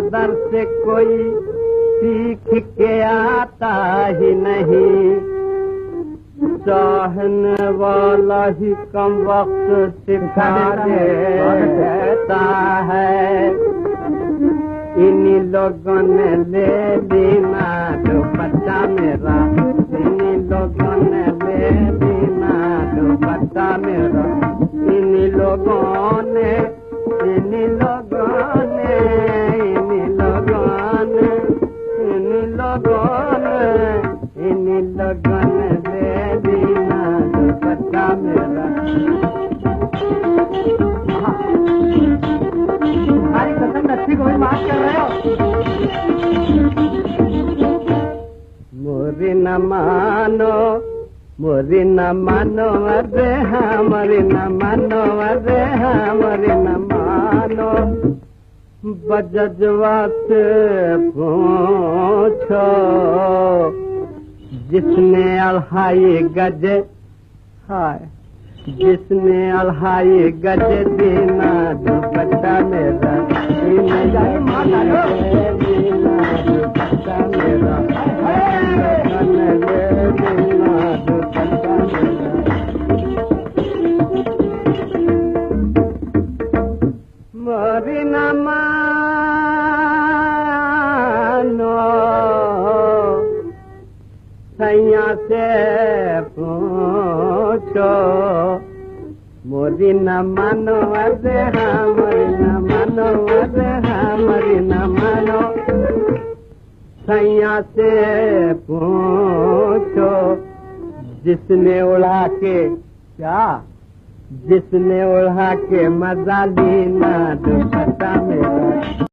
दर से कोई सीख के आता ही नहीं। चाहने वाला ही कम वक्त सिखा देता है। इन्हीं लोगों ने ले लीना जो बच्चा मेरा। इन्हीं लोगों ने ले लीना जो बच्चा मेरा। लोगों ने इन्हीं लोगों ने ले लीना जो बच्चा मेरा हमारी कसम अच्छी को भी माफ़ कर रहे हो। मोरी न मानो, मोरी न मानो, अरे हमारी न मानो, अरे हमारी न मानो। बजजवा से पूछो जिसने अल्हाई गज हाय जिसने अल्हाई गज दीना बच्चा मेरा सैया से पूछो मोरी न मानो अरे हमारी न मानो अरे हमारी न मानो। सैया से पूछो जिसने उड़ा के क्या? जिसने उड़ा के मजा लीना दुपट्टा मेरा